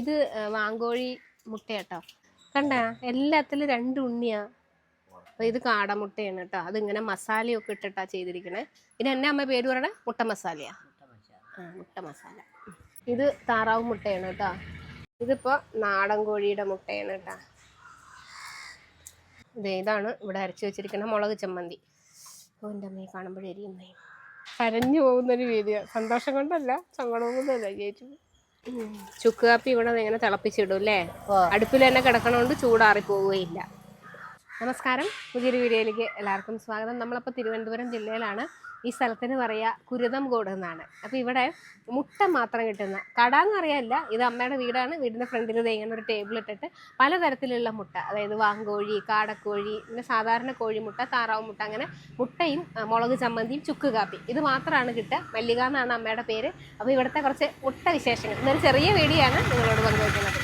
ഇത് വാങ്കോഴി മുട്ടയാട്ടോ. കണ്ട? എല്ലാത്തിലും രണ്ട് ഉണ്ണിയാ. അപ്പൊ ഇത് കാടമുട്ടയാണ് കേട്ടോ. അതിങ്ങനെ മസാലയൊക്കെ ഇട്ടിട്ടാ ചെയ്തിരിക്കണേ. പിന്നെ എന്നെ അമ്മ പേര് പറയണേ? മുട്ട മസാലയാ. മുട്ട മസാല. ഇത് താറാവ് മുട്ടയാണ് കേട്ടോ. ഇതിപ്പോ നാടൻ കോഴിയുടെ മുട്ടയാണ് കേട്ടോ. ഇത് ഇതാണ് ഇവിടെ അരച്ചു വെച്ചിരിക്കുന്ന മുളക് ചമ്മന്തി. ഓ എന്റെ അമ്മയെ കാണുമ്പോഴേ എരിയുന്നേ കരഞ്ഞു പോകുന്നൊരു വീഡിയോ. സന്തോഷം കൊണ്ടല്ല സങ്കടം കൊണ്ടല്ല ചേച്ചി. ചുക്ക് കാപ്പി ഇവിടെ ഇങ്ങനെ തിളപ്പിച്ചിടും അല്ലേ? അടുപ്പിൽ തന്നെ കിടക്കണോണ്ട് ചൂടാറി പോവുകയില്ല. നമസ്കാരം. പുതിയൊരു വീഡിയോയിലേക്ക് എല്ലാവർക്കും സ്വാഗതം. നമ്മളപ്പോൾ തിരുവനന്തപുരം ജില്ലയിലാണ്. ഈ സ്ഥലത്തിന് പറയുക കുരുതംകോട് എന്നാണ്. അപ്പോൾ ഇവിടെ മുട്ട മാത്രം കിട്ടുന്ന കട എന്ന് എന്നറിയാല്ല ഇത് അമ്മയുടെ വീടാണ്. വീടിന്റെ ഫ്രണ്ടിൽ ദേ ഇങ്ങനെ ഒരു ടേബിൾ ഇട്ടിട്ട് പലതരത്തിലുള്ള മുട്ട. അതായത് വാങ്കോഴി കാടക്കോഴി പിന്നെ സാധാരണ കോഴിമുട്ട താറാവ് മുട്ട അങ്ങനെ മുട്ടയും മുളക് ചമ്മന്തിയും ചുക്ക് കാപ്പി. ഇത് മാത്രമാണ് കിട്ടുക. മല്ലിക എന്നാണ് അമ്മയുടെ പേര്. അപ്പോൾ ഇവിടുത്തെ കുറച്ച് മുട്ട വിശേഷങ്ങൾ. ഇന്നൊരു ചെറിയ വീടിയാണ് നിങ്ങളോട് പങ്കുവയ്ക്കുന്നത്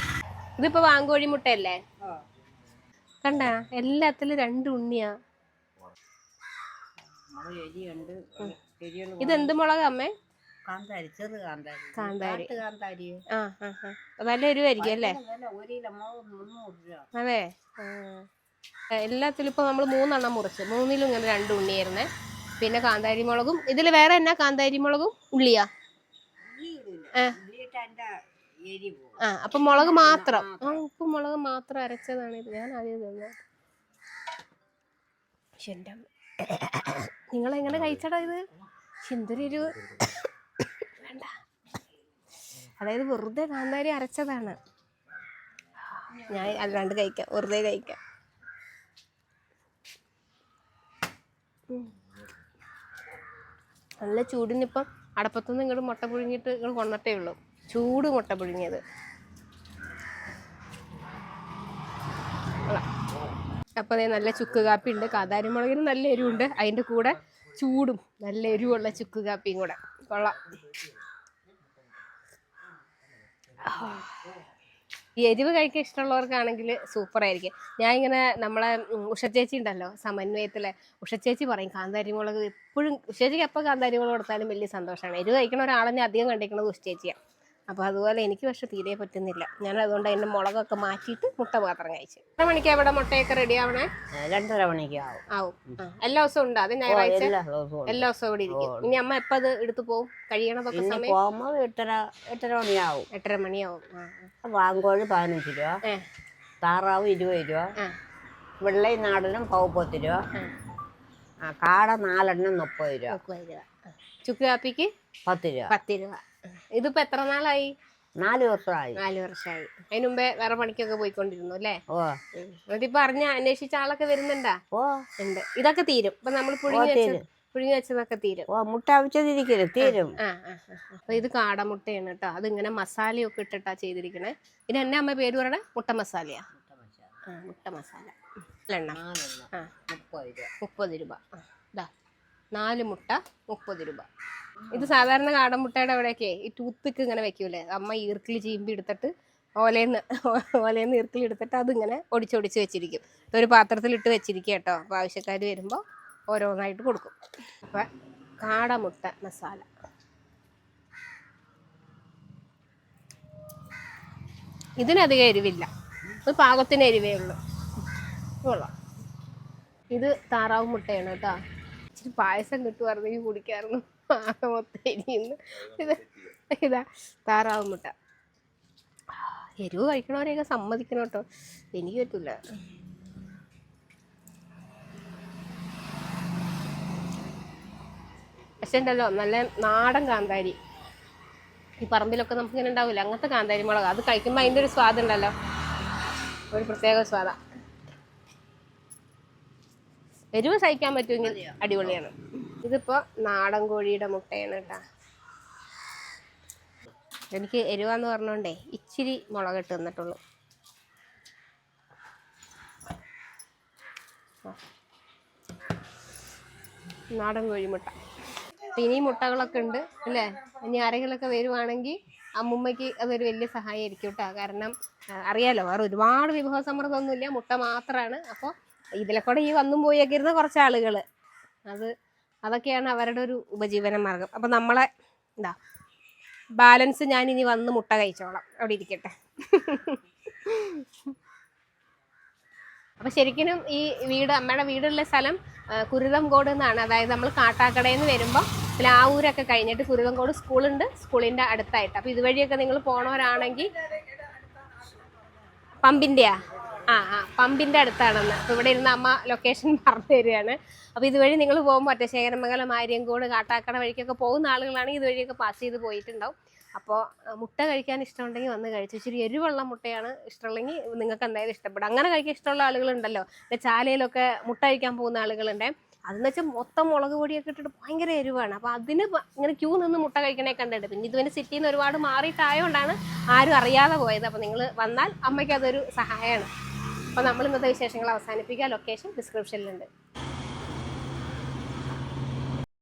ഇതിപ്പോൾ വാങ്കോഴി മുട്ടയല്ലേ? കണ്ട? എല്ലാത്തിലും രണ്ട് ഉണ്ണിയാ. മുളക് എരിയുണ്ട്. എരിയുള്ള ഇത് എന്ത് മുളക് അമ്മേ? കാന്താരി ചെറു കാന്താരി. കാന്താരി. കാന്താരി. ആ ആ ആ. നല്ല എരിവായിരിക്കും അല്ലേ? ഒരു കിലോ മുളക് മുന്നൂറ് രൂപ. അതെ. എല്ലാത്തിലും ഇപ്പൊ നമ്മൾ മൂന്നെണ്ണം മുറിച്ച്. മൂന്നിലും ഇങ്ങനെ രണ്ട് ഉണ്ണിയായിരുന്നേ. പിന്നെ കാന്താരി മുളകും. ഇതിൽ വേറെ എന്നാ കാന്താരി മുളകും? ഉള്ളിയാ? ആ. അപ്പൊ മുളക് മാത്രം. ആ ഉപ്പ് മുളക് മാത്രം അരച്ചതാണ് ഇത് ഞാൻ ആദ്യം തന്നെ. എന്റെ നിങ്ങൾ എങ്ങനെ കഴിച്ചടാ ഇത്? എന്തൊരു വേണ്ട. അതായത് വെറുതെ കാന്താരി അരച്ചതാണ്. ഞാൻ അല്ലാണ്ട് കഴിക്കാം. വെറുതെ കഴിക്കാം. നല്ല ചൂടിനിപ്പം അടപ്പത്തുനിന്ന് ഇങ്ങോട്ട് മുട്ട പുഴുങ്ങിയിട്ട് ഇങ്ങോട്ട് കൊണ്ടിട്ടേ ഉള്ളൂ. ചൂട് മുട്ട പുഴുങ്ങിയത്. അപ്പോൾ അതേ നല്ല ചുക്ക് കാപ്പി ഉണ്ട് കാതാരിമുളകിന് നല്ല എരിവുണ്ട്. അതിന്റെ കൂടെ ചൂടും നല്ല എരിവുള്ള ചുക്ക് കാപ്പിയും കൂടെ. കൊള്ളാം. ഈ എരിവ് കഴിക്കാൻ ഇഷ്ടമുള്ളവർക്കാണെങ്കിൽ സൂപ്പർ ആയിരിക്കും. ഞാൻ ഇങ്ങനെ നമ്മളെ ഉഷച്ചേച്ചി ഉഷ ചേച്ചി ഉണ്ടല്ലോ സമന്വയത്തിലെ. ഉഷച്ചേച്ചി ചേച്ചി പറയും കാന്താരി മുളക് എപ്പോഴും ഉഷ ചേച്ചിക്ക് എപ്പോൾ കാന്താരി മുളക് കൊടുത്താലും വലിയ സന്തോഷമാണ്. എരിവ് കഴിക്കണ ഒരാളെ ഞാൻ അധികം കണ്ടിരിക്കുന്നത് ഉഷ ചേച്ചിയാണ് അപ്പോൾ അതുപോലെ എനിക്ക് പക്ഷെ തീരെ പറ്റുന്നില്ല. ഞാൻ അതുകൊണ്ട് അതിന്റെ മുളകൊക്കെ മാറ്റിയിട്ട് മുട്ട മാത്രം കഴിച്ചു. എത്ര മണിക്കാണ് ഇവിടെ മുട്ടയൊക്കെ റെഡി ആവണേ? രണ്ടര മണിക്ക് ആവും. ആവും. ആ, എല്ലാ ദിവസവും ഉണ്ടോ? അത് ഞായറാഴ്ച? എല്ലാ ദിവസവും എല്ലാ ദിവസവും ഇവിടെ ഇരിക്കും. ഇനി അമ്മ എപ്പോൾ അത് എടുത്തു പോകും കഴിയണതൊക്കെ ഇന്ന് സമയം? എട്ടര എട്ടര മണിയാവും. എട്ടര മണിയാവും. ആ ആ. വാങ്കോഴി പതിനഞ്ച് രൂപ. ഏ. താറാവ് ഇരുപത് രൂപ. ആ. വെള്ളൈ നാടനും പൗപ്പത്ത് രൂപ. ആ. ആ, കാട നാലെണ്ണം മുപ്പത് രൂപ. ആ. ചുക്ക് കാപ്പിക്ക് പത്ത് രൂപ. പത്ത് രൂപ. ഇതിപ്പോ എത്ര നാളായി? നാല് വർഷമായി. നാല് വർഷമായി. അതിനു മുമ്പേ വേറെ പണിക്കൊക്കെ പോയിക്കൊണ്ടിരുന്നു അല്ലേ? ഓ. എന്നിട്ടിപ്പോ അറിഞ്ഞ അന്വേഷിച്ച ആളൊക്കെ വരുന്നുണ്ടാ? ഓ. ഉണ്ട്. ഇതൊക്കെ തീരും. ഇപ്പൊ നമ്മൾ പുഴുങ്ങി. പുഴുങ്ങി വെച്ചതൊക്കെ തീരും. ഓ മുട്ട അവിച്ചതിരിക്കൽ തീരും. ആ ആ ആ. അപ്പൊ ഇത് കാടമുട്ടയാണ് കേട്ടോ. അതിങ്ങനെ മസാലയൊക്കെ ഇട്ടിട്ടാ ചെയ്തിരിക്കണേ. ഇത് എന്നെ അമ്മ പേര് പറയണേ? മുട്ട മസാലയാ. മുട്ട മസാല. മുപ്പത് രൂപ. മുപ്പത് രൂപ. നാല് മുട്ട മുപ്പത് രൂപ. ഇത് സാധാരണ കാടൻ മുട്ടയുടെ അവിടെയൊക്കെ ഈ ടൂത്തിക്ക് ഇങ്ങനെ വെക്കൂലേ? അമ്മ ഈർക്കിൽ ചീമ്പി എടുത്തിട്ട് ഓലേന്ന് ഓലേന്ന് ഈർക്കിൽ എടുത്തിട്ട് അതിങ്ങനെ ഒടിച്ചൊടിച്ച് വെച്ചിരിക്കും. ഒരു പാത്രത്തിലിട്ട് വെച്ചിരിക്കുക കേട്ടോ. അപ്പോൾ ആവശ്യക്കാർ വരുമ്പോൾ ഓരോന്നായിട്ട് കൊടുക്കും. അപ്പം കാടമുട്ട മസാല. ഇതിനധികം എരിവില്ല. ഇത് പാകത്തിന് എരിവേ ഉള്ളൂ. കൊള്ളാം. ഇത് താറാവ് മുട്ടയാണ് കേട്ടോ. ഇച്ചിരി പായസം കിട്ടുമായിരുന്നെങ്കിൽ കുടിക്കായിരുന്നു. ആകെ ഇത് താറാവ് മുട്ട. എരിവ് കഴിക്കണവരെയൊക്കെ സമ്മതിക്കണം കേട്ടോ. എനിക്ക് പറ്റില്ല പക്ഷെ ഉണ്ടല്ലോ നല്ല നാടൻ കാന്താരി. ഈ പറമ്പിലൊക്കെ നമുക്ക് ഇങ്ങനെ ഉണ്ടാവില്ല? അങ്ങനത്തെ കാന്താരി മുളക് അത് കഴിക്കുമ്പോൾ അതിന്റെ ഒരു സ്വാദുണ്ടല്ലോ ഒരു പ്രത്യേക സ്വാദാ. എരിവ് സഹിക്കാൻ പറ്റുമെങ്കിൽ അടിപൊളിയാണ്. ഇതിപ്പോ നാടൻ കോഴിയുടെ മുട്ടയാണ് കേട്ടാ. എനിക്ക് എരിവാന്ന് പറഞ്ഞോണ്ടേ ഇച്ചിരി മുളകിട്ട് തന്നിട്ടുള്ളൂ. നാടൻ കോഴിമുട്ട മുട്ട. ഇനി മുട്ടകളൊക്കെ ഉണ്ട് അല്ലേ? ഇനി ആരെങ്കിലുമൊക്കെ വരുവാണെങ്കിൽ അമ്മുമ്മയ്ക്ക് അതൊരു വലിയ സഹായമായിരിക്കും കേട്ടോ. കാരണം അറിയാലോ വേറെ ഒരുപാട് വിഭവസമൃദ്ധമൊന്നുമില്ല മുട്ട മാത്രമാണ് അപ്പോൾ ഇതിലെ കൂടെ ഈ വന്നും പോയൊക്കെ ഇരുന്ന കുറച്ച് ആളുകൾ അത് അതൊക്കെയാണ് അവരുടെ ഒരു ഉപജീവന മാർഗം. അപ്പം നമ്മളെ എന്താ ബാലൻസ് ഞാൻ ഇനി വന്ന് മുട്ട കഴിച്ചോളാം. അവിടെ ഇരിക്കട്ടെ. അപ്പൊ ശരിക്കും ഈ വീട് അമ്മയുടെ വീടുള്ള സ്ഥലം കുരുതംകോട് എന്നാണ്. അതായത് നമ്മൾ കാട്ടാക്കടയിൽ നിന്ന് വരുമ്പോൾ പ്ലാവൂരൊക്കെ കഴിഞ്ഞിട്ട് കുരുതംകോട് സ്കൂളുണ്ട്. സ്കൂളിന്റെ അടുത്തായിട്ട്. അപ്പോൾ ഇതുവഴിയൊക്കെ നിങ്ങൾ പോണവരാണെങ്കിൽ പമ്പിന്റെയാ. ആ ആ പമ്പിന്റെ അടുത്താണെന്ന്. അപ്പൊ ഇവിടെ ഇരുന്ന് അമ്മ ലൊക്കേഷൻ പറഞ്ഞു തരികയാണ്. അപ്പൊ ഇതുവഴി നിങ്ങൾ പോകുമ്പോൾ ഒറ്റശേഖരമംഗലം ആര്യങ്കോട് കാട്ടാക്കട വഴിക്കൊക്കെ പോകുന്ന ആളുകളാണെങ്കിൽ ഇതുവഴിയൊക്കെ പാസ് ചെയ്ത് പോയിട്ടുണ്ടാവും. അപ്പോൾ മുട്ട കഴിക്കാൻ ഇഷ്ടമുണ്ടെങ്കിൽ വന്ന് കഴിച്ചു. ഇച്ചിരി എരിവുള്ള മുട്ടയാണ് ഇഷ്ടമുള്ളെങ്കിൽ നിങ്ങൾക്ക് എന്തായാലും ഇഷ്ടപ്പെടും. അങ്ങനെ കഴിക്കാൻ ഇഷ്ടമുള്ള ആളുകളുണ്ടല്ലോ. ചാലയിലൊക്കെ മുട്ട കഴിക്കാൻ പോകുന്ന ആളുകളുണ്ട്. അതെന്ന് വെച്ചാൽ മൊത്തം മുളക് പൊടിയൊക്കെ ഇട്ടിട്ട് ഭയങ്കര എരിവാണ്. അപ്പോൾ അതിന് ഇങ്ങനെ ക്യൂ നിന്ന് മുട്ട കഴിക്കണേ കണ്ടിട്ട്. പിന്നെ ഇതുവരെ സിറ്റിയിൽ നിന്ന് ഒരുപാട് മാറിയിട്ടായതുകൊണ്ടാണ് ആരും അറിയാതെ പോയത്. അപ്പോൾ നിങ്ങൾ വന്നാൽ അമ്മയ്ക്ക് അതൊരു സഹായമാണ്. അപ്പോൾ നമ്മൾ ഇന്നത്തെ വിശേഷങ്ങൾ അവസാനിപ്പിക്കുക. ലൊക്കേഷൻ ഡിസ്ക്രിപ്ഷനിലുണ്ട്